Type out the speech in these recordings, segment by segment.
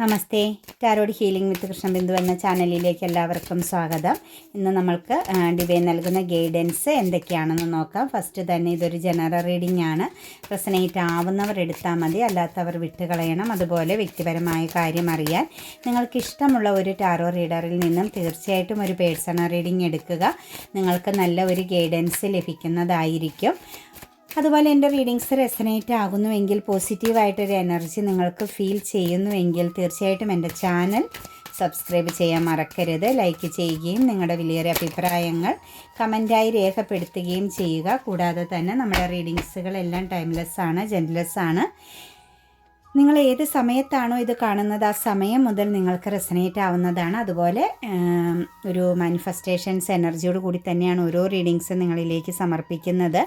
Namaste. Tarot healing with Krishnabindu എന്ന ചാനലിലേക്ക് എല്ലാവർക്കും സ്വാഗതം. ഇന്ന് നമ്മൾക്ക് ഡിവൈൻ നൽകുന്ന ഗൈഡൻസ് എന്തൊക്കെയാണെന്ന് നോക്കാം. ഫസ്റ്റ് തന്നെ ഇതൊരു ജനറൽ റീഡിംഗ് ആണ്. റെസനേറ്റ് ആവുന്നവർ എടുത്താൽ മതി അല്ലാത്തവർ വിട്ടുകളയണം. അതുപോലെ വ്യക്തിപരമായ കാര്യം അറിയാൻ. നിങ്ങൾക്ക് ഇഷ്ടമുള്ള ഒരു ടാരോ റീഡറിൽ നിന്നും തീർച്ചയായിട്ടും ഒരു പേഴ്സണൽ റീഡിംഗ് എടുക്കുക. നിങ്ങൾക്ക് നല്ല ഒരു ഗൈഡൻസ് ലഭിക്കുന്നതായിരിക്കും. അതുപോലെ എന്റെ റീഡിങ്സ് റെസനേറ്റ് ആകുന്നുവെങ്കിൽ പോസിറ്റീവായിട്ടൊരു എനർജി നിങ്ങൾക്ക് ഫീൽ ചെയ്യുന്നുവെങ്കിൽ തീർച്ചയായിട്ടും എന്റെ ചാനൽ സബ്സ്ക്രൈബ് ചെയ്യാൻ മറക്കരുത്. ലൈക്ക് ചെയ്യുകയും നിങ്ങളുടെ വിലയേറിയ അഭിപ്രായങ്ങൾ കമന്റായി രേഖപ്പെടുത്തുകയും ചെയ്യുക. കൂടാതെ തന്നെ നമ്മുടെ റീഡിങ്സുകളെല്ലാം ടൈംലെസ് ആണ് ആണ് നിങ്ങൾ ഏത് സമയത്താണോ ഇത് കാണുന്നത് ആ സമയം മുതൽ നിങ്ങൾക്ക് റെസനേറ്റ് ആവുന്നതാണ്. അതുപോലെ ഒരു മാനിഫെസ്റ്റേഷൻസ് എനർജിയോട് കൂടി തന്നെയാണ് ഓരോ റീഡിങ്സും നിങ്ങളിലേക്ക് സമർപ്പിക്കുന്നത്.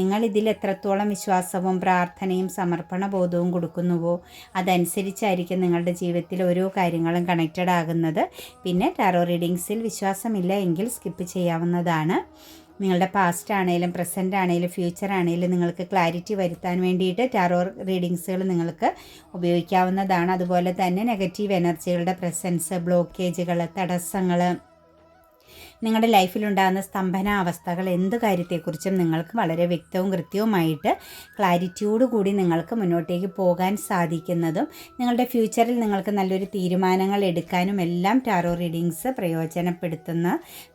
നിങ്ങൾ ഇതിൽ എത്രത്തോളം വിശ്വാസവും പ്രാർത്ഥനയും സമർപ്പണ ബോധവും കൊടുക്കുന്നുവോ അതനുസരിച്ചായിരിക്കും നിങ്ങളുടെ ജീവിതത്തിൽ ഓരോ കാര്യങ്ങളും കണക്റ്റഡ് ആകുന്നത്. പിന്നെ ടാറോ റീഡിങ്സിൽ വിശ്വാസമില്ല എങ്കിൽ സ്കിപ്പ് ചെയ്യാവുന്നതാണ്. നിങ്ങളുടെ പാസ്റ്റ് ആണെങ്കിലും പ്രസന്റ് ആണെങ്കിലും ഫ്യൂച്ചർ ആണെങ്കിലും നിങ്ങൾക്ക് ക്ലാരിറ്റി വരുത്താൻ വേണ്ടിയിട്ട് ടാറോ റീഡിങ്സുകൾ നിങ്ങൾക്ക് ഉപയോഗിക്കാവുന്നതാണ്. അതുപോലെ തന്നെ നെഗറ്റീവ് എനർജികളുടെ പ്രസൻസ് ബ്ലോക്കേജുകൾ തടസ്സങ്ങൾ നിങ്ങളുടെ ലൈഫിലുണ്ടാകുന്ന സ്തംഭന അവസ്ഥകൾ എന്ത് കാര്യത്തെക്കുറിച്ചും നിങ്ങൾക്ക് വളരെ വ്യക്തവും കൃത്യവുമായിട്ട് ക്ലാരിറ്റിയോട് കൂടി നിങ്ങൾക്ക് മുന്നോട്ടേക്ക് പോകാൻ സാധിക്കുന്നതും നിങ്ങളുടെ ഫ്യൂച്ചറിൽ നിങ്ങൾക്ക് നല്ലൊരു തീരുമാനങ്ങൾ എടുക്കാനും എല്ലാം ടാറോ റീഡിങ്സ് പ്രയോജനപ്പെടുത്തുന്ന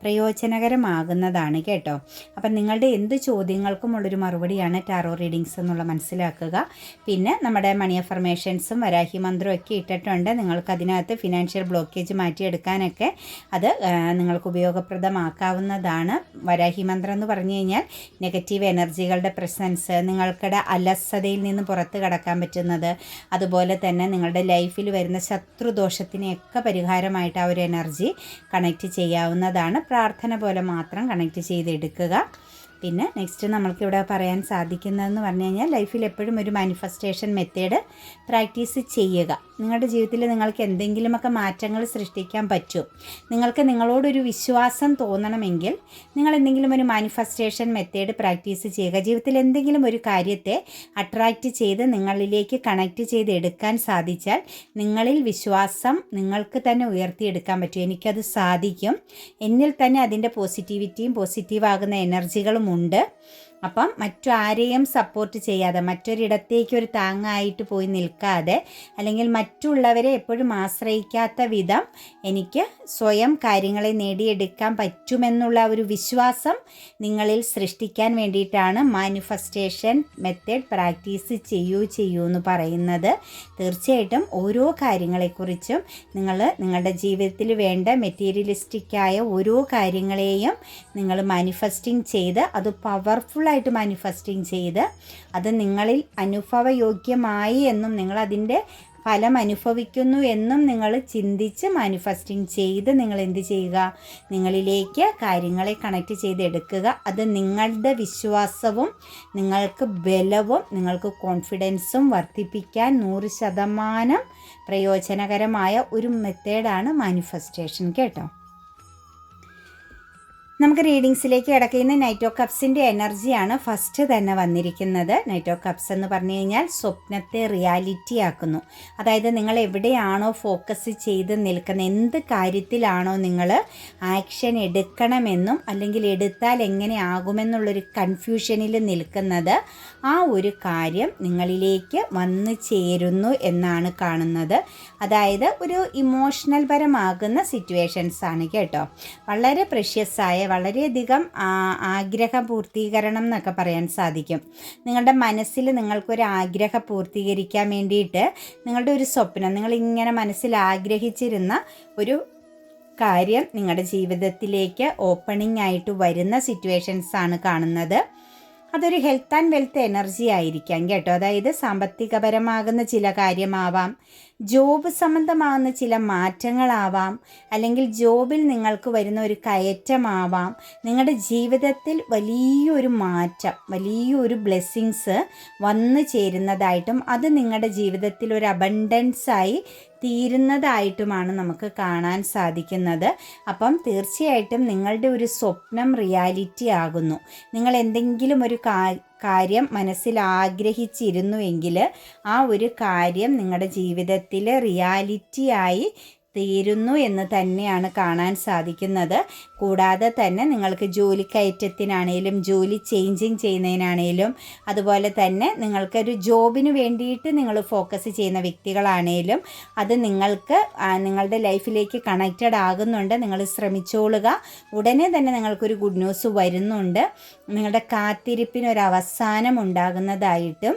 പ്രയോജനകരമാകുന്നതാണ് കേട്ടോ. അപ്പം നിങ്ങളുടെ എന്ത് ചോദ്യങ്ങൾക്കും ഉള്ളൊരു മറുപടിയാണ് ടാറോ റീഡിങ്സ് എന്നുള്ള മനസ്സിലാക്കുക. പിന്നെ നമ്മുടെ മണി അഫർമേഷൻസും വരാഹി മന്ത്രവും ഒക്കെ ഇട്ടിട്ടുണ്ട്. നിങ്ങൾക്ക് അതിനകത്ത് ഫിനാൻഷ്യൽ ബ്ലോക്കേജ് മാറ്റിയെടുക്കാനൊക്കെ അത് നിങ്ങൾക്ക് നിങ്ങൾക്ക് ഉപയോഗപ്രദമാക്കാവുന്നതാണ് വരാഹി മന്ത്രം എന്ന് പറഞ്ഞു കഴിഞ്ഞാൽ നെഗറ്റീവ് എനർജികളുടെ പ്രസൻസ് നിങ്ങൾക്കിടെ അലസതയിൽ നിന്ന് പുറത്ത് കടക്കാൻ പറ്റുന്നത് അതുപോലെ തന്നെ നിങ്ങളുടെ ലൈഫിൽ വരുന്ന ശത്രുദോഷത്തിനെയൊക്കെ പരിഹാരമായിട്ട് ആ ഒരു എനർജി കണക്റ്റ് ചെയ്യാവുന്നതാണ്. പ്രാർത്ഥന പോലെ മാത്രം കണക്റ്റ് ചെയ്തെടുക്കുക. പിന്നെ നെക്സ്റ്റ് നമ്മൾക്കിവിടെ പറയാൻ സാധിക്കുന്നതെന്ന് പറഞ്ഞു കഴിഞ്ഞാൽ ലൈഫിൽ എപ്പോഴും ഒരു മാനിഫെസ്റ്റേഷൻ മെത്തേഡ് പ്രാക്ടീസ് ചെയ്യുക. നിങ്ങളുടെ ജീവിതത്തിൽ നിങ്ങൾക്ക് എന്തെങ്കിലുമൊക്കെ മാറ്റങ്ങൾ സൃഷ്ടിക്കാൻ പറ്റും. നിങ്ങൾക്ക് നിങ്ങളോടൊരു വിശ്വാസം തോന്നണമെങ്കിൽ നിങ്ങൾ എന്തെങ്കിലും ഒരു മാനിഫെസ്റ്റേഷൻ മെത്തേഡ് പ്രാക്ടീസ് ചെയ്യുക. ജീവിതത്തിൽ എന്തെങ്കിലും ഒരു കാര്യത്തെ അട്രാക്റ്റ് ചെയ്ത് നിങ്ങളിലേക്ക് കണക്റ്റ് ചെയ്ത് എടുക്കാൻ സാധിച്ചാൽ നിങ്ങളിൽ വിശ്വാസം നിങ്ങൾക്ക് തന്നെ ഉയർത്തിയെടുക്കാൻ പറ്റും. എനിക്കത് സാധിക്കും. എന്നിൽ തന്നെ അതിന്റെ പോസിറ്റിവിറ്റിയും പോസിറ്റീവാകുന്ന എനർജികളും ഉണ്ട്. അപ്പം മറ്റാരെയും സപ്പോർട്ട് ചെയ്യാതെ മറ്റൊരിടത്തേക്ക് ഒരു താങ്ങായിട്ട് പോയി നിൽക്കാതെ അല്ലെങ്കിൽ മറ്റുള്ളവരെ എപ്പോഴും ആശ്രയിക്കാത്ത വിധം എനിക്ക് സ്വയം കാര്യങ്ങളെ നേടിയെടുക്കാൻ പറ്റുമെന്നുള്ള ഒരു വിശ്വാസം നിങ്ങളിൽ സൃഷ്ടിക്കാൻ വേണ്ടിയിട്ടാണ് മാനിഫെസ്റ്റേഷൻ മെത്തേഡ് പ്രാക്ടീസ് ചെയ്യൂ ചെയ്യൂ എന്ന് പറയുന്നത്. തീർച്ചയായിട്ടും ഓരോ കാര്യങ്ങളെക്കുറിച്ചും നിങ്ങൾ നിങ്ങളുടെ ജീവിതത്തിൽ വേണ്ട മെറ്റീരിയലിസ്റ്റിക്കായ ഓരോ കാര്യങ്ങളെയും നിങ്ങൾ മാനിഫെസ്റ്റിംഗ് ചെയ്ത് അത് പവർഫുള്ളായിട്ട് മാനിഫെസ്റ്റിംഗ് ചെയ്ത് അത് നിങ്ങളിൽ അനുഭവയോഗ്യമായി എന്നും നിങ്ങൾ അതിന്റെ ഫലം അനുഭവിക്കുന്നു എന്നും നിങ്ങൾ ചിന്തിച്ച് മാനിഫെസ്റ്റിംഗ് ചെയ്ത് നിങ്ങൾ എന്ത് ചെയ്യുക? നിങ്ങളിലേക്ക് കാര്യങ്ങളെ കണക്റ്റ് ചെയ്തെടുക്കുക അത് നിങ്ങളുടെ വിശ്വാസവും നിങ്ങൾക്ക് ബലവും നിങ്ങൾക്ക് കോൺഫിഡൻസും വർദ്ധിപ്പിക്കാൻ നൂറ് ശതമാനം പ്രയോജനകരമായ ഒരു മെത്തേഡാണ് മാനിഫെസ്റ്റേഷൻ കേട്ടോ. നമുക്ക് റീഡിങ്സിലേക്ക് കിടക്കുന്ന നൈറ്റ് ഓഫ് കപ്സിന്റെ എനർജിയാണ് ഫസ്റ്റ് തന്നെ വന്നിരിക്കുന്നത്. നൈറ്റ് ഓഫ് കപ്സ് എന്ന് പറഞ്ഞു കഴിഞ്ഞാൽ സ്വപ്നത്തെ റിയാലിറ്റി ആക്കുന്നു. അതായത് നിങ്ങൾ എവിടെയാണോ ഫോക്കസ് ചെയ്ത് നിൽക്കുന്ന എന്ത് കാര്യത്തിലാണോ നിങ്ങൾ ആക്ഷൻ എടുക്കണമെന്നും അല്ലെങ്കിൽ എടുത്താൽ എങ്ങനെ ആകുമെന്നുള്ളൊരു കൺഫ്യൂഷനിൽ നിൽക്കുന്നത് ആ ഒരു കാര്യം നിങ്ങളിലേക്ക് വന്നു ചേരുന്നു എന്നാണ് കാണുന്നത്. അതായത് ഒരു ഇമോഷണൽ പരമാകുന്ന സിറ്റുവേഷൻസ് ആണ് കേട്ടോ. വളരെ പ്രഷ്യസായ വളരെയധികം ആഗ്രഹ പൂർത്തീകരണം എന്നൊക്കെ പറയാൻ സാധിക്കും. നിങ്ങളുടെ മനസ്സിൽ നിങ്ങൾക്കൊരു ആഗ്രഹ പൂർത്തീകരിക്കാൻ വേണ്ടിയിട്ട് നിങ്ങളുടെ ഒരു സ്വപ്നം നിങ്ങൾ ഇങ്ങനെ മനസ്സിൽ ആഗ്രഹിച്ചിരുന്ന ഒരു കാര്യം നിങ്ങളുടെ ജീവിതത്തിലേക്ക് ഓപ്പണിംഗ് ആയിട്ട് വരുന്ന സിറ്റുവേഷൻസ് ആണ് കാണുന്നത്. അതൊരു ഹെൽത്ത് ആൻഡ് വെൽത്ത് എനർജി ആയിരിക്കാം കേട്ടോ. അതായത് സാമ്പത്തികപരമാകുന്ന ചില കാര്യമാവാം ജോബ് സംബന്ധമാകുന്ന ചില മാറ്റങ്ങളാവാം അല്ലെങ്കിൽ ജോബിൽ നിങ്ങൾക്ക് വരുന്ന ഒരു കയറ്റമാവാം നിങ്ങളുടെ ജീവിതത്തിൽ വലിയൊരു മാറ്റം വലിയൊരു ബ്ലെസ്സിങ്സ് വന്നു ചേരുന്നതായിട്ടും അത് നിങ്ങളുടെ ജീവിതത്തിൽ ഒരു അബണ്ടൻസായി തീരുന്നതായിട്ടുമാണ് നമുക്ക് കാണാൻ സാധിക്കുന്നത്. അപ്പം തീർച്ചയായിട്ടും നിങ്ങളുടെ ഒരു സ്വപ്നം റിയാലിറ്റി ആകുന്നു. നിങ്ങൾ എന്തെങ്കിലും ഒരു കാര്യം മനസ്സിൽ ആഗ്രഹിച്ചിരുന്നുവെങ്കിൽ ആ ഒരു കാര്യം നിങ്ങളുടെ ജീവിതത്തിൽ റിയാലിറ്റിയായി തീരുന്നു എന്ന് തന്നെയാണ് കാണാൻ സാധിക്കുന്നത്. കൂടാതെ തന്നെ നിങ്ങൾക്ക് ജോലി കയറ്റത്തിനാണേലും ജോലി ചേഞ്ചിങ് ചെയ്യുന്നതിനാണേലും അതുപോലെ തന്നെ നിങ്ങൾക്കൊരു ജോബിന് വേണ്ടിയിട്ട് നിങ്ങൾ ഫോക്കസ് ചെയ്യുന്ന വ്യക്തികളാണേലും അത് നിങ്ങൾക്ക് നിങ്ങളുടെ ലൈഫിലേക്ക് കണക്റ്റഡ് ആകുന്നുണ്ട്. നിങ്ങൾ ശ്രമിച്ചോളുക. ഉടനെ തന്നെ നിങ്ങൾക്കൊരു ഗുഡ് ന്യൂസ് വരുന്നുണ്ട്. നിങ്ങളുടെ കാത്തിരിപ്പിനൊരവസാനം ഉണ്ടാകുന്നതായിട്ടും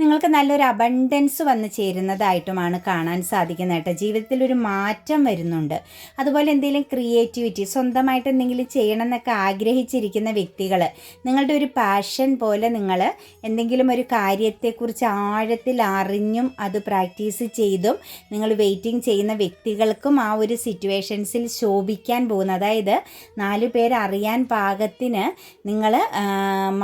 നിങ്ങൾക്ക് നല്ലൊരു അബണ്ടൻസ് വന്നു ചേരുന്നതായിട്ടുമാണ് കാണാൻ സാധിക്കുന്നത് കേട്ടോ. ജീവിതത്തിൽ ഒരു മാറ്റം വരുന്നുണ്ട്. അതുപോലെ എന്തെങ്കിലും ക്രിയേറ്റിവിറ്റി സ്വന്തമായിട്ട് എന്തെങ്കിലും ചെയ്യണം എന്നൊക്കെ ആഗ്രഹിച്ചിരിക്കുന്ന വ്യക്തികൾ നിങ്ങളുടെ ഒരു പാഷൻ പോലെ നിങ്ങൾ എന്തെങ്കിലും ഒരു കാര്യത്തെക്കുറിച്ച് ആഴത്തിൽ അറിഞ്ഞും അത് പ്രാക്ടീസ് ചെയ്തും നിങ്ങൾ വെയിറ്റിംഗ് ചെയ്യുന്ന വ്യക്തികൾക്കും ആ ഒരു സിറ്റുവേഷൻസിൽ ശോഭിക്കാൻ പോകുന്ന. അതായത് നാല് പേരറിയാൻ പാകത്തിന് നിങ്ങൾ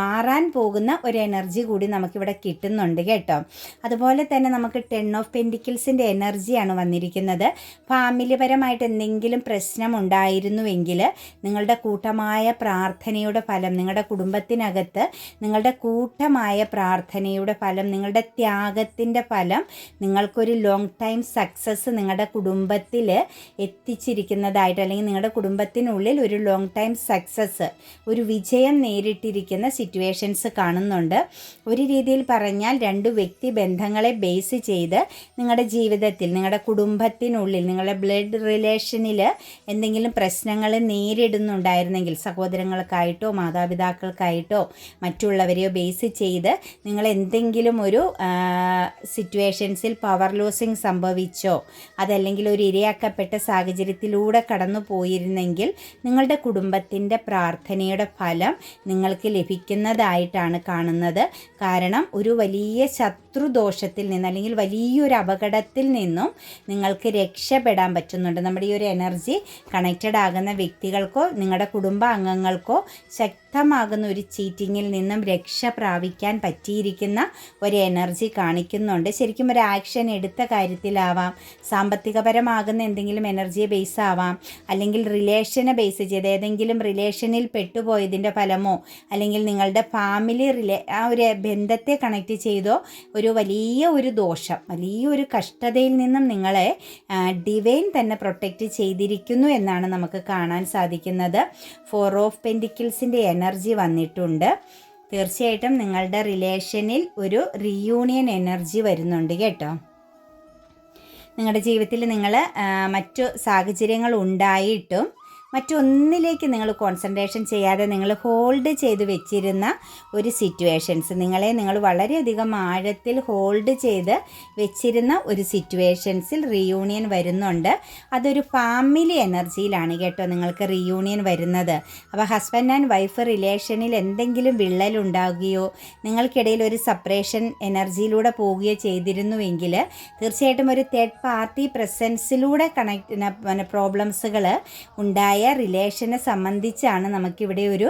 മാറാൻ പോകുന്ന ഒരു എനർജി കൂടി നമുക്കിവിടെ കിട്ടുന്നുണ്ട്. കേട്ടോ. അതുപോലെ തന്നെ നമുക്ക് ടെൻ ഓഫ് പെൻഡിക്കിൾസിന്റെ എനർജിയാണ് വന്നിരിക്കുന്നത്. ഫാമിലിപരമായിട്ട് എന്തെങ്കിലും പ്രശ്നം ഉണ്ടായിരുന്നുവെങ്കിൽ നിങ്ങളുടെ കൂട്ടമായ പ്രാർത്ഥനയുടെ ഫലം നിങ്ങളുടെ കുടുംബത്തിനകത്ത് നിങ്ങളുടെ കൂട്ടമായ പ്രാർത്ഥനയുടെ ഫലം നിങ്ങളുടെ ത്യാഗത്തിന്റെ ഫലം നിങ്ങൾക്കൊരു ലോങ് ടൈം സക്സസ് നിങ്ങളുടെ കുടുംബത്തിൽ എത്തിച്ചിരിക്കുന്നതായിട്ട് അല്ലെങ്കിൽ നിങ്ങളുടെ കുടുംബത്തിനുള്ളിൽ ഒരു ലോങ് ടൈം സക്സസ് ഒരു വിജയം നേരിട്ടിരിക്കുന്ന സിറ്റുവേഷൻസ് കാണുന്നുണ്ട്. ഒരു രീതിയിൽ പറഞ്ഞാൽ രണ്ട് വ്യക്തി ബന്ധങ്ങളെ ബേസ് ചെയ്ത് നിങ്ങളുടെ ജീവിതത്തിൽ നിങ്ങളുടെ കുടുംബത്തിനുള്ളിൽ നിങ്ങളുടെ ബ്ലഡ് റിലേഷനിൽ എന്തെങ്കിലും പ്രശ്നങ്ങൾ നേരിടുന്നുണ്ടായിരുന്നെങ്കിൽ സഹോദരങ്ങൾക്കായിട്ടോ മാതാപിതാക്കൾക്കായിട്ടോ മറ്റുള്ളവരെയോ ബേസ് ചെയ്ത് നിങ്ങൾ എന്തെങ്കിലും ഒരു സിറ്റുവേഷൻസിൽ പവർ ലോസിങ് സംഭവിച്ചോ അതല്ലെങ്കിൽ ഒരു ഇരയാക്കപ്പെട്ട സാഹചര്യത്തിലൂടെ കടന്നു പോയിരുന്നെങ്കിൽ നിങ്ങളുടെ കുടുംബത്തിന്റെ പ്രാർത്ഥനയുടെ ഫലം നിങ്ങൾക്ക് ലഭിക്കുന്നതായിട്ടാണ് കാണുന്നത്. കാരണം ഒരു വലിയ ശത്രുദോഷത്തിൽ നിന്ന് അല്ലെങ്കിൽ വലിയൊരു അപകടത്തിൽ നിന്നും നിങ്ങൾക്ക് രക്ഷപ്പെടാൻ പറ്റുന്നുണ്ട്. നമ്മുടെ ഈ ഒരു എനർജി കണക്റ്റഡ് ആകുന്ന വ്യക്തികൾക്കോ നിങ്ങളുടെ കുടുംബാംഗങ്ങൾക്കോ ശക്തമാകുന്ന ഒരു ചീറ്റിങ്ങിൽ നിന്നും രക്ഷ പ്രാപിക്കാൻ പറ്റിയിരിക്കുന്ന ഒരു എനർജി കാണിക്കുന്നുണ്ട്. ശരിക്കും ഒരു ആക്ഷൻ എടുത്ത കാര്യത്തിലാവാം. സാമ്പത്തികപരമാകുന്ന എന്തെങ്കിലും എനർജിയെ ബേസ് ആവാം. അല്ലെങ്കിൽ റിലേഷനെ ബേസ് ചെയ്ത് ഏതെങ്കിലും റിലേഷനിൽ പെട്ടുപോയതിന്റെ ഫലമോ അല്ലെങ്കിൽ നിങ്ങളുടെ ഫാമിലി റിലേ ആ ഒരു ബന്ധത്തെ കണക്റ്റ് ചെയ്തോ ഒരു വലിയ ഒരു ദോഷം വലിയ ഒരു കഷ്ടതയിൽ നിന്നും നിങ്ങളെ ഡിവൈൻ തന്നെ പ്രൊട്ടക്റ്റ് ചെയ്തിരിക്കുന്നു എന്നാണ് നമുക്ക് കാണാൻ സാധിക്കുന്നത്. ഫോർ ഓഫ് പെൻഡിക്കിൾസിന്റെ എനർജി വന്നിട്ടുണ്ട്. തീർച്ചയായിട്ടും നിങ്ങളുടെ റിലേഷനിൽ ഒരു റീയൂണിയൻ എനർജി വരുന്നുണ്ട് കേട്ടോ. നിങ്ങളുടെ ജീവിതത്തിൽ നിങ്ങൾ മറ്റു സാഹചര്യങ്ങൾ ഉണ്ടായിട്ടും മറ്റൊന്നിലേക്ക് നിങ്ങൾ കോൺസെൻട്രേഷൻ ചെയ്യാതെ നിങ്ങൾ ഹോൾഡ് ചെയ്ത് വെച്ചിരുന്ന ഒരു സിറ്റുവേഷൻസ് നിങ്ങളെ നിങ്ങൾ വളരെയധികം ആഴത്തിൽ ഹോൾഡ് ചെയ്ത് വെച്ചിരുന്ന ഒരു സിറ്റുവേഷൻസിൽ റിയൂണിയൻ വരുന്നുണ്ട്. അതൊരു ഫാമിലി എനർജിയിലാണ് കേട്ടോ നിങ്ങൾക്ക് റിയൂണിയൻ വരുന്നത്. അപ്പോൾ ഹസ്ബൻഡ് ആൻഡ് വൈഫ് റിലേഷനിൽ എന്തെങ്കിലും വിള്ളലുണ്ടാകുകയോ നിങ്ങൾക്കിടയിൽ ഒരു സപ്പറേഷൻ എനർജിയിലൂടെ പോവുകയോ ചെയ്തിരുന്നുവെങ്കിൽ തീർച്ചയായിട്ടും ഒരു തേർഡ് പാർട്ടി പ്രസൻസിലൂടെ കണക്ട് പ്രോബ്ലംസുകൾ ഉണ്ടായ റിലേഷനെ സംബന്ധിച്ചാണ് നമുക്കിവിടെ ഒരു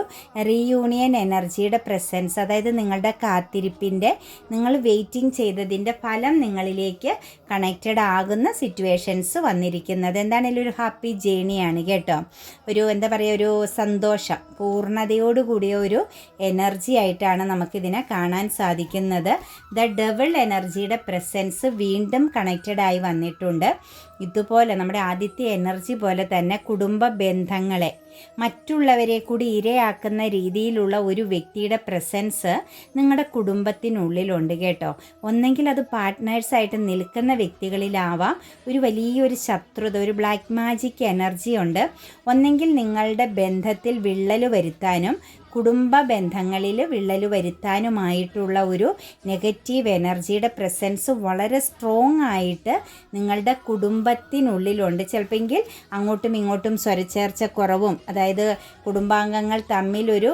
റീയൂണിയൻ എനർജിയുടെ പ്രസൻസ് അതായത് നിങ്ങളുടെ കാത്തിരിപ്പിന്റെ നിങ്ങൾ വെയിറ്റിംഗ് ചെയ്തതിന്റെ ഫലം നിങ്ങളിലേക്ക് കണക്റ്റഡ് ആകുന്ന സിറ്റുവേഷൻസ് വന്നിരിക്കുന്നത്. എന്താണെങ്കിലും ഒരു ഹാപ്പി ജേണിയാണ് കേട്ടോ. ഒരു എന്താ പറയുക ഒരു സന്തോഷം പൂർണതയോടുകൂടിയ ഒരു എനർജി ആയിട്ടാണ് നമുക്കിതിനെ കാണാൻ സാധിക്കുന്നത്. ദ ഡബിൾ എനർജിയുടെ പ്രസൻസ് വീണ്ടും കണക്റ്റഡ് ആയി വന്നിട്ടുണ്ട്. ഇതുപോലെ നമ്മുടെ ആദ്യത്തെ എനർജി പോലെ തന്നെ കുടുംബ ബന്ധങ്ങളെ മറ്റുള്ളവരെ കൂടി ഇരയാക്കുന്ന രീതിയിലുള്ള ഒരു വ്യക്തിയുടെ പ്രസൻസ് നിങ്ങളുടെ കുടുംബത്തിനുള്ളിലുണ്ട് കേട്ടോ. ഒന്നെങ്കിൽ അത് പാർട്ട്നേഴ്സായിട്ട് നിൽക്കുന്ന വ്യക്തികളിലാവാം. ഒരു വലിയൊരു ശത്രുത ഒരു ബ്ലാക്ക് മാജിക് എനർജി ഉണ്ട്. ഒന്നെങ്കിൽ നിങ്ങളുടെ ബന്ധത്തിൽ വിള്ളൽ വരുത്താനും കുടുംബ ബന്ധങ്ങളിൽ വിള്ളൽ വരുത്താനുമായിട്ടുള്ള ഒരു നെഗറ്റീവ് എനർജിയുടെ പ്രസൻസ് വളരെ സ്ട്രോങ് ആയിട്ട് നിങ്ങളുടെ കുടുംബത്തിനുള്ളിലുണ്ട്. ചിലപ്പോൾ അങ്ങോട്ടും ഇങ്ങോട്ടും സ്വരച്ചേർച്ച കുറവും അതായത് കുടുംബാംഗങ്ങൾ തമ്മിലൊരു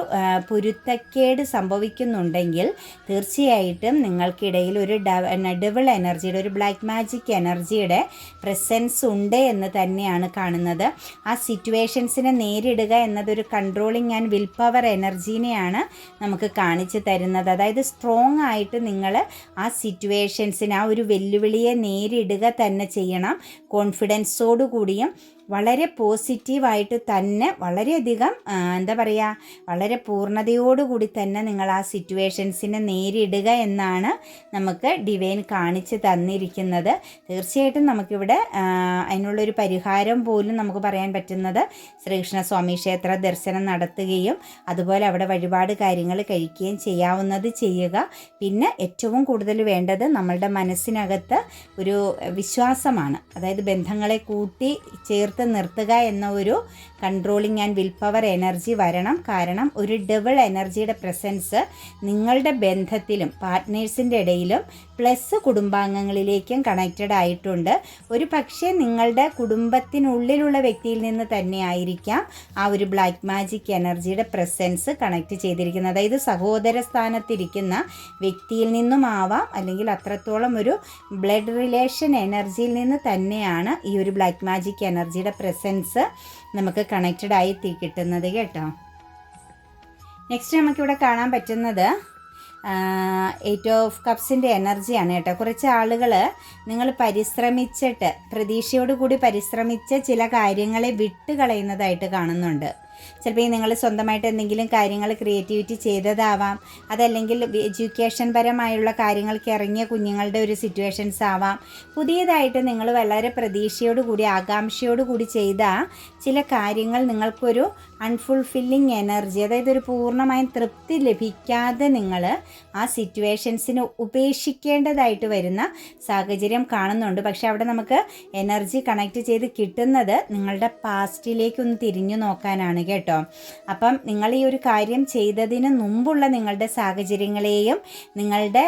പുരുത്തക്കേട് സംഭവിക്കുന്നുണ്ടെങ്കിൽ തീർച്ചയായിട്ടും നിങ്ങൾക്കിടയിൽ ഒരു ഡബിൾ എനർജിയുടെ ഒരു ബ്ലാക്ക് മാജിക് എനർജിയുടെ പ്രസൻസ് ഉണ്ട് എന്ന് തന്നെയാണ് കാണുന്നത്. ആ സിറ്റുവേഷൻസിനെ നേരിടുക എന്നതൊരു controlling and will power energy എനർജീനെയാണ് നമുക്ക് കാണിച്ചു തരുന്നത്. അതായത് സ്ട്രോങ് ആയിട്ട് നിങ്ങൾ ആ സിറ്റുവേഷൻസിന് ആ ഒരു വെല്ലുവിളിയെ നേരിടുക തന്നെ ചെയ്യണം. കോൺഫിഡൻസോടു കൂടിയും വളരെ പോസിറ്റീവായിട്ട് തന്നെ വളരെയധികം എന്താ പറയുക വളരെ പൂർണതയോടുകൂടി തന്നെ നിങ്ങൾ ആ സിറ്റുവേഷൻസിനെ നേരിടുക എന്നാണ് നമുക്ക് ഡിവൈൻ കാണിച്ച് തന്നിരിക്കുന്നത്. തീർച്ചയായിട്ടും നമുക്കിവിടെ അതിനുള്ളൊരു പരിഹാരം പോലും നമുക്ക് പറയാൻ പറ്റുന്നത് ശ്രീകൃഷ്ണസ്വാമി ക്ഷേത്ര ദർശനം നടത്തുകയും അതുപോലെ അവിടെ വഴിപാട് കാര്യങ്ങൾ കഴിക്കുകയും ചെയ്യാവുന്നത് ചെയ്യുക. പിന്നെ ഏറ്റവും കൂടുതൽ വേണ്ടത് നമ്മളുടെ മനസ്സിനകത്ത് ഒരു വിശ്വാസമാണ്. അതായത് ബന്ധങ്ങളെ കൂട്ടി ചേർത്ത് നിർത്തുക എന്ന ഒരു controlling and will power energy വരണം. കാരണം ഒരു ഡബിൾ എനർജിയുടെ പ്രസൻസ് നിങ്ങളുടെ ബന്ധത്തിലും പാർട്ട്നേഴ്സിന്റെ ഇടയിലും പ്ലസ് കുടുംബാംഗങ്ങളിലേക്കും കണക്റ്റഡ് ആയിട്ടുണ്ട്. ഒരു പക്ഷേ നിങ്ങളുടെ കുടുംബത്തിനുള്ളിലുള്ള വ്യക്തിയിൽ നിന്ന് തന്നെ ആയിരിക്കാം ആ ഒരു ബ്ലാക്ക് മാജിക് എനർജിയുടെ പ്രസൻസ് കണക്ട് ചെയ്തിരിക്കുന്നത്. അതായത് സഹോദര സ്ഥാനത്തിരിക്കുന്ന വ്യക്തിയിൽ നിന്നും ആവാം. അല്ലെങ്കിൽ അത്രത്തോളം ഒരു ബ്ലഡ് റിലേഷൻ എനർജിയിൽ നിന്ന് തന്നെയാണ് ഈ ഒരു ബ്ലാക്ക് മാജിക് എനർജിയുടെ പ്രസൻസ് നമുക്ക് കണക്റ്റഡ് ആയി തീ കിട്ടുന്നത് കേട്ടോ. നെക്സ്റ്റ് നമുക്കിവിടെ കാണാൻ പറ്റുന്നത് എയ്റ്റ് ഓഫ് കപ്സിന്റെ എനർജിയാണ് കേട്ടോ. കുറച്ച് ആളുകൾ നിങ്ങൾ പരിശ്രമിച്ചിട്ട് പ്രതീക്ഷയോട് കൂടി പരിശ്രമിച്ച് ചില കാര്യങ്ങളെ വിട്ട് കളയുന്നതായിട്ട് കാണുന്നുണ്ട്. ചിലപ്പോൾ നിങ്ങൾ സ്വന്തമായിട്ട് എന്തെങ്കിലും കാര്യങ്ങൾ ക്രിയേറ്റിവിറ്റി ചെയ്തതാവാം അതല്ലെങ്കിൽ എഡ്യൂക്കേഷൻ പരമായുള്ള കാര്യങ്ങൾക്ക് ഇറങ്ങിയ കുഞ്ഞുങ്ങളുടെ ഒരു സിറ്റുവേഷൻസ് ആവാം. പുതിയതായിട്ട് നിങ്ങൾ വളരെ പ്രതീക്ഷയോടുകൂടി ആകാംക്ഷയോടുകൂടി ആകാംക്ഷയോട് കൂടി ചെയ്ത ചില കാര്യങ്ങൾ നിങ്ങൾക്കൊരു അൺഫുൾഫില്ലിങ് എനർജി അതായത് ഒരു പൂർണമായും തൃപ്തി ലഭിക്കാതെ നിങ്ങൾ ആ സിറ്റുവേഷൻസിന് ഉപേക്ഷിക്കേണ്ടതായിട്ട് വരുന്ന സാഹചര്യം കാണുന്നുണ്ട്. പക്ഷേ അവിടെ നമുക്ക് എനർജി കണക്ട് ചെയ്ത് കിട്ടുന്നത് നിങ്ങളുടെ പാസ്റ്റിലേക്ക് ഒന്ന് തിരിഞ്ഞു നോക്കാനാണ് കേട്ടോ. അപ്പം നിങ്ങൾ ഈ ഒരു കാര്യം ചെയ്തതിന് മുമ്പുള്ള നിങ്ങളുടെ സാഹചര്യങ്ങളെയും നിങ്ങളുടെ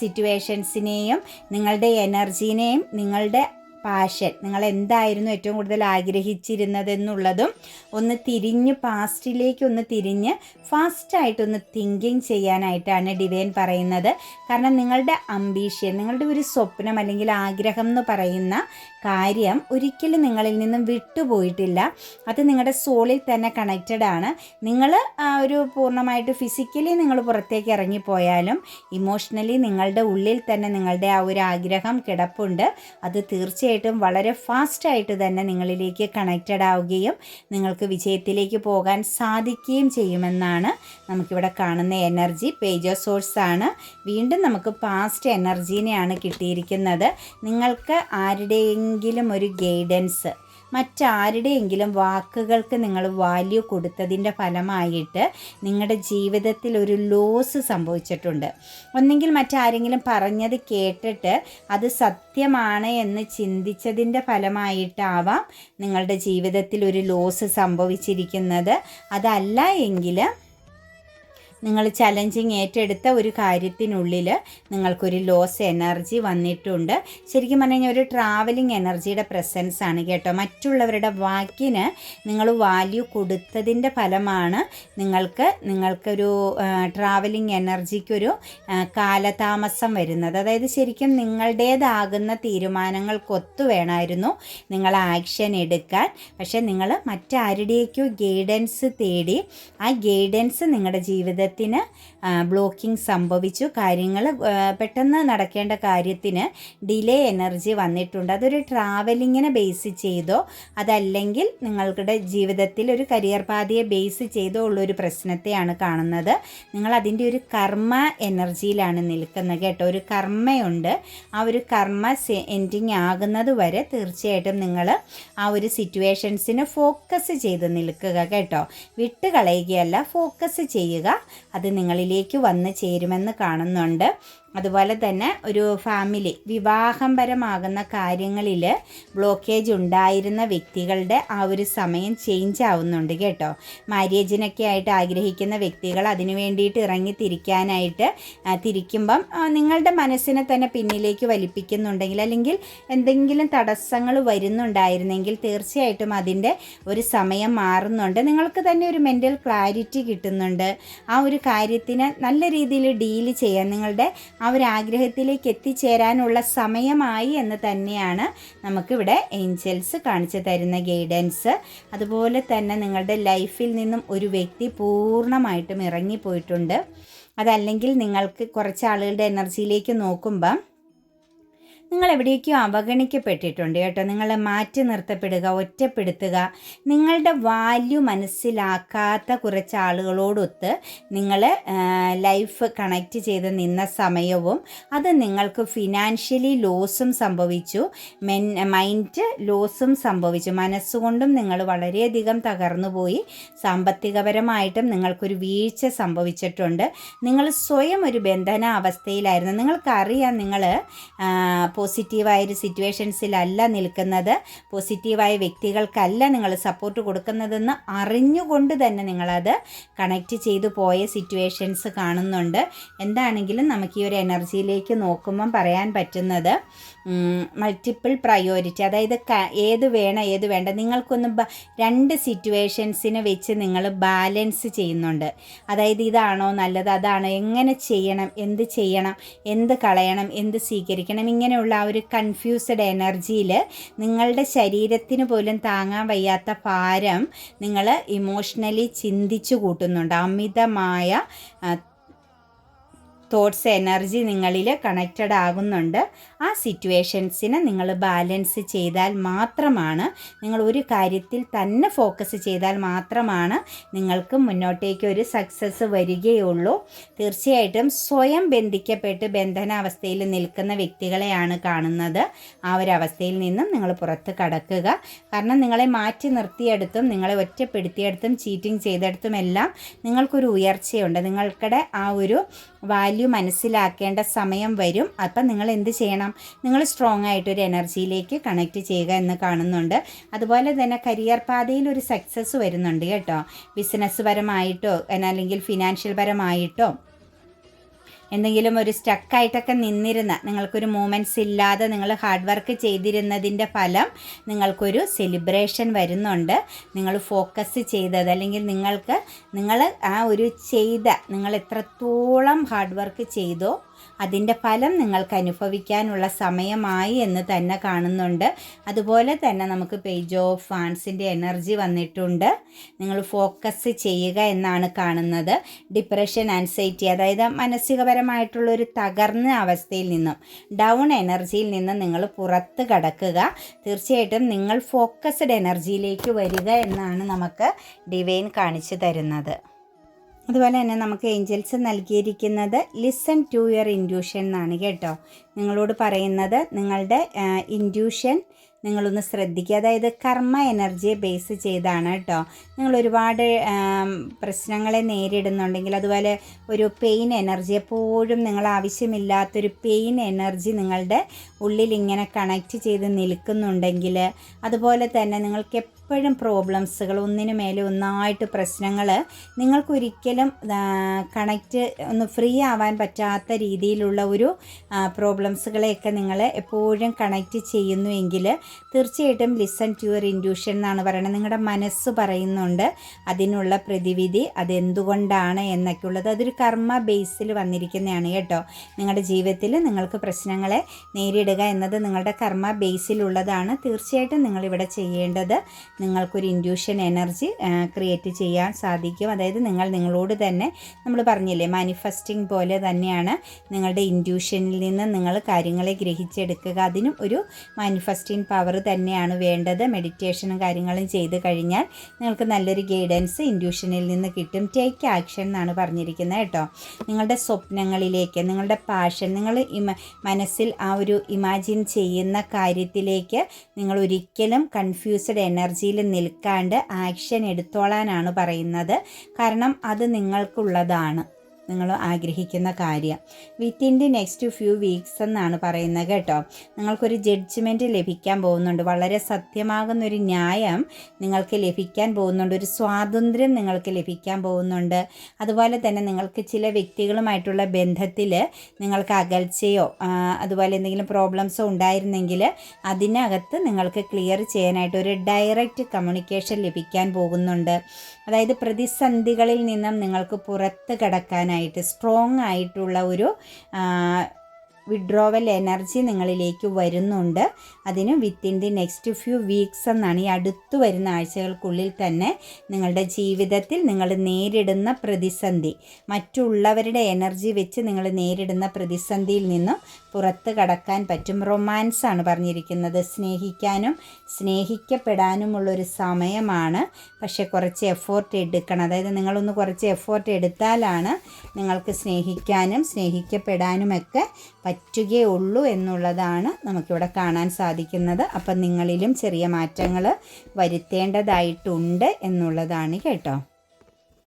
സിറ്റുവേഷൻസിനെയും നിങ്ങളുടെ എനർജീനെയും നിങ്ങളുടെ പാഷൻ നിങ്ങൾ എന്തായിരുന്നു ഏറ്റവും കൂടുതൽ ആഗ്രഹിച്ചിരുന്നതെന്നുള്ളതും ഒന്ന് തിരിഞ്ഞ് പാസ്റ്റിലേക്ക് ഒന്ന് തിരിഞ്ഞ് ഫാസ്റ്റായിട്ടൊന്ന് തിങ്കിങ് ചെയ്യാനായിട്ടാണ് ഡിവൈൻ പറയുന്നത്. കാരണം നിങ്ങളുടെ അംബീഷൻ നിങ്ങളുടെ ഒരു സ്വപ്നം അല്ലെങ്കിൽ ആഗ്രഹം എന്ന് പറയുന്ന കാര്യം ഒരിക്കലും നിങ്ങളിൽ നിന്നും വിട്ടുപോയിട്ടില്ല. അത് നിങ്ങളുടെ സോളിൽ തന്നെ കണക്റ്റഡ് ആണ്. നിങ്ങൾ ഒരു പൂർണമായിട്ട് ഫിസിക്കലി നിങ്ങൾ പുറത്തേക്ക് ഇറങ്ങിപ്പോയാലും ഇമോഷണലി നിങ്ങളുടെ ഉള്ളിൽ തന്നെ നിങ്ങളുടെ ആ ഒരു ആഗ്രഹം കിടപ്പുണ്ട്. അത് തീർച്ചയായിട്ടും വളരെ ഫാസ്റ്റായിട്ട് തന്നെ നിങ്ങളിലേക്ക് കണക്റ്റഡ് ആവുകയും നിങ്ങൾക്ക് വിജയത്തിലേക്ക് പോകാൻ സാധിക്കുകയും ചെയ്യുമെന്നാണ് നമുക്കിവിടെ കാണുന്ന എനർജി പേജ് സോഴ്സ് ആണ്. വീണ്ടും നമുക്ക് പാസ്റ്റ് എനർജീനെയാണ് കിട്ടിയിരിക്കുന്നത്. നിങ്ങൾക്ക് ആരുടെയെങ്കിലും ഒരു ഗൈഡൻസ് മറ്റാരുടെയെങ്കിലും വാക്കുകൾക്ക് നിങ്ങൾ വാല്യൂ കൊടുത്തതിന്റെ ഫലമായിട്ട് നിങ്ങളുടെ ജീവിതത്തിൽ ഒരു ലോസ് സംഭവിച്ചിട്ടുണ്ട്. ഒന്നെങ്കിൽ മറ്റാരെങ്കിലും പറഞ്ഞത് കേട്ടിട്ട് അത് സത്യമാണ് എന്ന് ചിന്തിച്ചതിന്റെ ഫലമായിട്ടാവാം നിങ്ങളുടെ ജീവിതത്തിൽ ഒരു ലോസ് സംഭവിച്ചിരിക്കുന്നത്. അതല്ല എങ്കിൽ നിങ്ങൾ ചലഞ്ചിങ് ഏറ്റെടുത്ത ഒരു കാര്യത്തിനുള്ളിൽ നിങ്ങൾക്കൊരു ലോസ് എനർജി വന്നിട്ടുണ്ട്. ശരിക്കും പറഞ്ഞു ഒരു ട്രാവലിംഗ് എനർജിയുടെ പ്രസൻസ് ആണ് കേട്ടോ. മറ്റുള്ളവരുടെ വാക്കിന് നിങ്ങൾ വാല്യൂ കൊടുത്തതിന്റെ ഫലമാണ് നിങ്ങൾക്ക് നിങ്ങൾക്കൊരു ട്രാവലിംഗ് എനർജിക്കൊരു കാലതാമസം വരുന്നത്. അതായത് ശരിക്കും നിങ്ങളുടേതാകുന്ന തീരുമാനങ്ങൾക്കൊത്തു വേണമായിരുന്നു നിങ്ങൾ ആക്ഷൻ എടുക്കാൻ. പക്ഷേ നിങ്ങൾ മറ്റാരുടെയൊക്കെയോ ഗൈഡൻസ് തേടി ആ ഗൈഡൻസ് നിങ്ങളുടെ retina ബ്ലോക്കിംഗ് സംഭവിച്ചു. കാര്യങ്ങൾ പെട്ടെന്ന് നടക്കേണ്ട കാര്യത്തിന് ഡിലേ എനർജി വന്നിട്ടുണ്ട്. അതൊരു ട്രാവലിങ്ങിനെ ബേസ് ചെയ്തോ അതല്ലെങ്കിൽ നിങ്ങളുടെ ജീവിതത്തിൽ ഒരു കരിയർ പാതയെ ബേസ് ചെയ്തോ ഉള്ളൊരു പ്രശ്നത്തെയാണ് കാണുന്നത്. നിങ്ങൾ അതിന്റെ ഒരു കർമ്മ എനർജിയിലാണ് നിൽക്കുന്നത് കേട്ടോ. ഒരു കർമ്മയുണ്ട്. ആ ഒരു കർമ്മ എൻഡിങ് ആകുന്നത് വരെ തീർച്ചയായിട്ടും നിങ്ങൾ ആ ഒരു സിറ്റുവേഷൻസിന് ഫോക്കസ് ചെയ്ത് നിൽക്കുക കേട്ടോ. വിട്ടുകളയുകയല്ല ഫോക്കസ് ചെയ്യുക. അത് നിങ്ങളിലേക്ക് വന്ന് ചേരുമെന്ന് കാണുന്നുണ്ട്. അതുപോലെ തന്നെ ഒരു ഫാമിലി വിവാഹംപരമാകുന്ന കാര്യങ്ങളിൽ ബ്ലോക്കേജ് ഉണ്ടായിരുന്ന വ്യക്തികളുടെ ആ ഒരു സമയം ചേഞ്ച് ആവുന്നുണ്ട് കേട്ടോ. മാര്യേജിനൊക്കെ ആയിട്ട് ആഗ്രഹിക്കുന്ന വ്യക്തികൾ അതിനു വേണ്ടിയിട്ട് ഇറങ്ങി തിരിക്കാനായിട്ട് തിരിക്കുമ്പം നിങ്ങളുടെ മനസ്സിനെ തന്നെ പിന്നിലേക്ക് വലിപ്പിക്കുന്നുണ്ടെങ്കിൽ അല്ലെങ്കിൽ എന്തെങ്കിലും തടസ്സങ്ങൾ വരുന്നുണ്ടായിരുന്നെങ്കിൽ തീർച്ചയായിട്ടും അതിന്റെ ഒരു സമയം മാറുന്നുണ്ട്. നിങ്ങൾക്ക് തന്നെ ഒരു മെന്റൽ ക്ലാരിറ്റി കിട്ടുന്നുണ്ട്. ആ ഒരു കാര്യത്തിന് നല്ല രീതിയിൽ ഡീൽ ചെയ്യാൻ നിങ്ങളുടെ ആ ആഗ്രഹത്തിലേക്ക് എത്തിച്ചേരാനുള്ള സമയമായി എന്ന് തന്നെയാണ് നമുക്കിവിടെ ഏഞ്ചൽസ് കാണിച്ചു തരുന്ന ഗൈഡൻസ് അതുപോലെ തന്നെ നിങ്ങളുടെ ലൈഫിൽ നിന്നും ഒരു വ്യക്തി പൂർണമായിട്ടും ഇറങ്ങിപ്പോയിട്ടുണ്ട്. അതല്ലെങ്കിൽ നിങ്ങൾക്ക് കുറച്ച് ആളുകളുടെ എനർജിയിലേക്ക് നോക്കുമ്പം നിങ്ങൾ എവിടേക്കോ അവഗണിക്കപ്പെട്ടിട്ടുണ്ട് കേട്ടോ. നിങ്ങൾ മാറ്റി നിർത്തപ്പെടുക ഒറ്റപ്പെടുത്തുക. നിങ്ങളുടെ വാല്യൂ മനസ്സിലാക്കാത്ത കുറച്ച് ആളുകളോടൊത്ത് നിങ്ങൾ ലൈഫ് കണക്റ്റ് ചെയ്ത് നിന്ന സമയവും അത് നിങ്ങൾക്ക് ഫിനാൻഷ്യലി ലോസും സംഭവിച്ചു. മെൻ മൈൻഡ് ലോസും സംഭവിച്ചു. മനസ്സുകൊണ്ടും നിങ്ങൾ വളരെയധികം തകർന്നുപോയി. സാമ്പത്തികപരമായിട്ടും നിങ്ങൾക്കൊരു വീഴ്ച സംഭവിച്ചിട്ടുണ്ട്. നിങ്ങൾ സ്വയം ഒരു ബന്ധന അവസ്ഥയിലായിരുന്നു നിങ്ങൾക്കറിയാം നിങ്ങൾ പോസിറ്റീവായൊരു സിറ്റുവേഷൻസിലല്ല നിൽക്കുന്നത്. പോസിറ്റീവായ വ്യക്തികൾക്കല്ല നിങ്ങൾ സപ്പോർട്ട് കൊടുക്കുന്നതെന്ന് അറിഞ്ഞുകൊണ്ട് തന്നെ നിങ്ങളത് കണക്റ്റ് ചെയ്തു പോയ സിറ്റുവേഷൻസ് കാണുന്നുണ്ട്. എന്താണെങ്കിലും നമുക്ക് ഈ ഒരു എനർജിയിലേക്ക് നോക്കുമ്പം പറയാൻ പറ്റുന്നത് മൾട്ടിപ്പിൾ പ്രയോറിറ്റി അതായത് ഏത് വേണം ഏത് വേണ്ട നിങ്ങൾക്കൊന്ന് രണ്ട് സിറ്റുവേഷൻസിനെ വെച്ച് നിങ്ങൾ ബാലൻസ് ചെയ്യുന്നുണ്ട്. അതായത് ഇതാണോ നല്ലത് അതാണോ എങ്ങനെ ചെയ്യണം എന്ത് ചെയ്യണം എന്ത് കളയണം എന്ത് സ്വീകരിക്കണം ഇങ്ങനെയുള്ള ആ ഒരു കൺഫ്യൂസ്ഡ് എനർജിയിൽ നിങ്ങളുടെ ശരീരത്തിന് പോലും താങ്ങാൻ വയ്യാത്ത ഭാരം നിങ്ങൾ ഇമോഷണലി ചിന്തിച്ചു കൂട്ടുന്നുണ്ട്. അമിതമായ തോട്ട്സ് എനർജി നിങ്ങളിൽ കണക്റ്റഡ് ആകുന്നുണ്ട്. ആ സിറ്റുവേഷൻസിനെ നിങ്ങൾ ബാലൻസ് ചെയ്താൽ മാത്രമാണ് നിങ്ങൾ ഒരു കാര്യത്തിൽ തന്നെ ഫോക്കസ് ചെയ്താൽ മാത്രമാണ് നിങ്ങൾക്ക് മുന്നോട്ടേക്ക് ഒരു സക്സസ് വരികയുള്ളൂ. തീർച്ചയായിട്ടും സ്വയം ബന്ധിക്കപ്പെട്ട് ബന്ധനാവസ്ഥയിൽ നിൽക്കുന്ന വ്യക്തികളെയാണ് കാണുന്നത്. ആ ഒരു അവസ്ഥയിൽ നിന്നും നിങ്ങൾ പുറത്ത് കടക്കുക. കാരണം നിങ്ങളെ മാറ്റി നിർത്തിയെടുത്തും നിങ്ങളെ ഒറ്റപ്പെടുത്തിയെടുത്തും ചീറ്റിംഗ് ചെയ്തെടുത്തും എല്ലാം നിങ്ങൾക്കൊരു ഉയർച്ചയുണ്ട്. നിങ്ങൾക്കടെ ആ ഒരു വാല്യൂ മനസ്സിലാക്കേണ്ട സമയം വരും. അപ്പം നിങ്ങൾ എന്ത് ചെയ്യണം? നിങ്ങൾ സ്ട്രോങ് ആയിട്ടൊരു എനർജിയിലേക്ക് കണക്ട് ചെയ്യുക എന്ന് കാണുന്നുണ്ട്. അതുപോലെ തന്നെ കരിയർ പാതയിൽ ഒരു സക്സസ് വരുന്നുണ്ട് കേട്ടോ. ബിസിനസ് പരമായിട്ടോ അല്ലെങ്കിൽ ഫിനാൻഷ്യൽ പരമായിട്ടോ. എന്തെങ്കിലും ഒരു സ്റ്റക്കായിട്ടൊക്കെ നിന്നിരുന്ന നിങ്ങൾക്കൊരു മൂമെന്റ്സ് ഇല്ലാതെ നിങ്ങൾ ഹാർഡ് വർക്ക് ചെയ്തിരുന്നതിന്റെ ഫലം നിങ്ങൾക്കൊരു സെലിബ്രേഷൻ വരുന്നുണ്ട്. നിങ്ങൾ ഫോക്കസ് ചെയ്തത് അല്ലെങ്കിൽ നിങ്ങൾക്ക് നിങ്ങൾ ആ ഒരു ചെയ്ത നിങ്ങൾ എത്രത്തോളം ഹാർഡ് വർക്ക് ചെയ്തോ അതിന്റെ ഫലം നിങ്ങൾക്ക് അനുഭവിക്കാനുള്ള സമയമായി എന്ന് തന്നെ കാണുന്നുണ്ട്. അതുപോലെ തന്നെ നമുക്ക് പേജ് ഓഫ് ഫാൻസിന്റെ എനർജി വന്നിട്ടുണ്ട്. നിങ്ങൾ ഫോക്കസ് ചെയ്യുക എന്നാണ് കാണുന്നത്. ഡിപ്രഷൻ ആൻസൈറ്റി അതായത് മാനസികപരമായിട്ടുള്ളൊരു തകർന്ന അവസ്ഥയിൽ നിന്നും ഡൗൺ എനർജിയിൽ നിന്ന് നിങ്ങൾ പുറത്ത് കടക്കുക. തീർച്ചയായിട്ടും നിങ്ങൾ ഫോക്കസ്ഡ് എനർജിയിലേക്ക് വരിക എന്നാണ് നമുക്ക് ഡിവൈൻ കാണിച്ചു തരുന്നത്. അതുപോലെ തന്നെ നമുക്ക് ഏഞ്ചൽസ് നൽകിയിരിക്കുന്നത് ലിസൺ ടു യുവർ ഇൻഡ്യൂഷൻ എന്നാണ് കേട്ടോ. നിങ്ങളോട് പറയുന്നത് നിങ്ങളുടെ ഇൻഡ്യൂഷൻ നിങ്ങളൊന്ന് ശ്രദ്ധിക്കുക. അതായത് കർമ്മ എനർജിയെ ബേസ് ചെയ്താണ് കേട്ടോ. നിങ്ങൾ ഒരുപാട് പ്രശ്നങ്ങളെ നേരിടുന്നുണ്ടെങ്കിൽ അതുപോലെ ഒരു പെയിൻ എനർജി എപ്പോഴും നിങ്ങൾ ആവശ്യമില്ലാത്തൊരു പെയിൻ എനർജി നിങ്ങളുടെ ഉള്ളിൽ ഇങ്ങനെ കണക്റ്റ് ചെയ്ത് നിൽക്കുന്നുണ്ടെങ്കിൽ അതുപോലെ തന്നെ നിങ്ങൾക്ക് എപ്പോഴും പ്രോബ്ലംസുകൾ ഒന്നിനു മേലെ ഒന്നായിട്ട് പ്രശ്നങ്ങൾ നിങ്ങൾക്കൊരിക്കലും കണക്റ്റ് ഒന്ന് ഫ്രീ ആവാൻ പറ്റാത്ത രീതിയിലുള്ള ഒരു പ്രോബ്ലംസുകളെയൊക്കെ നിങ്ങൾ എപ്പോഴും കണക്റ്റ് ചെയ്യുന്നുവെങ്കിൽ തീർച്ചയായിട്ടും ലിസൺ ടു യുവർ ഇൻഡ്യൂഷൻ എന്നാണ് പറയുന്നത് നിങ്ങളുടെ മനസ്സ് പറയുന്നുണ്ട് അതിനുള്ള പ്രതിവിധി അതെന്തുകൊണ്ടാണ് എന്നൊക്കെയുള്ളത്. അതൊരു കർമ്മ ബേസിൽ വന്നിരിക്കുന്നതാണ് കേട്ടോ. നിങ്ങളുടെ ജീവിതത്തിൽ നിങ്ങൾക്ക് പ്രശ്നങ്ങളെ നേരിടുക എന്നത് നിങ്ങളുടെ കർമ്മ ബേസിലുള്ളതാണ് തീർച്ചയായിട്ടും നിങ്ങളിവിടെ ചെയ്യേണ്ടത് നിങ്ങൾക്കൊരു ഇൻഡ്യൂഷൻ എനർജി ക്രിയേറ്റ് ചെയ്യാൻ സാധിക്കും. അതായത് നിങ്ങൾ നിങ്ങളോട് തന്നെ നമ്മൾ പറഞ്ഞില്ലേ മാനിഫെസ്റ്റിംഗ് പോലെ തന്നെയാണ് നിങ്ങളുടെ ഇൻഡ്യൂഷനിൽ നിന്ന് നിങ്ങൾ കാര്യങ്ങളെ ഗ്രഹിച്ചെടുക്കുക. അതിനും ഒരു മാനിഫെസ്റ്റിംഗ് പവർ തന്നെയാണ് വേണ്ടത്. മെഡിറ്റേഷനും കാര്യങ്ങളും ചെയ്ത് കഴിഞ്ഞാൽ നിങ്ങൾക്ക് നല്ലൊരു ഗൈഡൻസ് ഇൻഡ്യൂഷനിൽ നിന്ന് കിട്ടും. ടേക്ക് ആക്ഷൻ എന്നാണ് പറഞ്ഞിരിക്കുന്നത് കേട്ടോ. നിങ്ങളുടെ സ്വപ്നങ്ങളിലേക്ക് നിങ്ങളുടെ പാഷൻ നിങ്ങൾ മനസ്സിൽ ആ ഒരു ഇമാജിൻ ചെയ്യുന്ന കാര്യത്തിലേക്ക് നിങ്ങൾ ഒരിക്കലും കൺഫ്യൂസ്ഡ് എനർജിയിൽ നിൽക്കാണ്ട് ആക്ഷൻ എടുത്തോളാനാണ് പറയുന്നത്. കാരണം അത് നിങ്ങൾക്കുള്ളതാണ്. നിങ്ങൾ ആഗ്രഹിക്കുന്ന കാര്യം. Within the next few weeks എന്നാണ് പറയുന്നത് കേട്ടോ. നിങ്ങൾക്കൊരു ജഡ്ജ്മെന്റ് ലഭിക്കാൻ പോകുന്നുണ്ട്. വളരെ സത്യമാകുന്നൊരു ന്യായം നിങ്ങൾക്ക് ലഭിക്കാൻ പോകുന്നുണ്ട്. ഒരു സ്വാതന്ത്ര്യം നിങ്ങൾക്ക് ലഭിക്കാൻ പോകുന്നുണ്ട്. അതുപോലെ തന്നെ നിങ്ങൾക്ക് ചില വ്യക്തികളുമായിട്ടുള്ള ബന്ധത്തിൽ നിങ്ങൾക്ക് അകൽച്ചയോ അതുപോലെ എന്തെങ്കിലും പ്രോബ്ലംസോ ഉണ്ടായിരുന്നെങ്കിൽ അതിനകത്ത് നിങ്ങൾക്ക് ക്ലിയർ ചെയ്യാനായിട്ട് ഒരു ഡയറക്റ്റ് കമ്മ്യൂണിക്കേഷൻ ലഭിക്കാൻ പോകുന്നുണ്ട്. അതായത് പ്രതിസന്ധികളിൽ നിന്നും നിങ്ങൾക്ക് പുറത്ത് കിടക്കാനായിട്ട് സ്ട്രോങ് ആയിട്ടുള്ള ഒരു വിഡ്രോവൽ എനർജി നിങ്ങളിലേക്ക് വരുന്നുണ്ട്. അതിന് within the next few weeks എന്നാണ് ഈ അടുത്തു വരുന്ന ആഴ്ചകൾക്കുള്ളിൽ തന്നെ നിങ്ങളുടെ ജീവിതത്തിൽ നിങ്ങൾ നേരിടുന്ന പ്രതിസന്ധി. മറ്റുള്ളവരുടെ എനർജി വെച്ച് നിങ്ങൾ നേരിടുന്ന പ്രതിസന്ധിയിൽ നിന്നും പുറത്ത് കടക്കാൻ പറ്റും. റൊമാൻസ് ആണ് പറഞ്ഞിരിക്കുന്നത്. സ്നേഹിക്കാനും സ്നേഹിക്കപ്പെടാനുമുള്ളൊരു സമയമാണ്. പക്ഷേ കുറച്ച് എഫോർട്ട് എടുക്കണം. അതായത് നിങ്ങളൊന്ന് കുറച്ച് എഫോർട്ട് എടുത്താലാണ് നിങ്ങൾക്ക് സ്നേഹിക്കാനും സ്നേഹിക്കപ്പെടാനുമൊക്കെ പറ്റുകയുള്ളൂ എന്നുള്ളതാണ് നമുക്കിവിടെ കാണാൻ സാധിക്കുന്നത്. അപ്പം നിങ്ങളിലും ചെറിയ മാറ്റങ്ങൾ വരുത്തേണ്ടതായിട്ടുണ്ട് എന്നുള്ളതാണ് കേട്ടോ.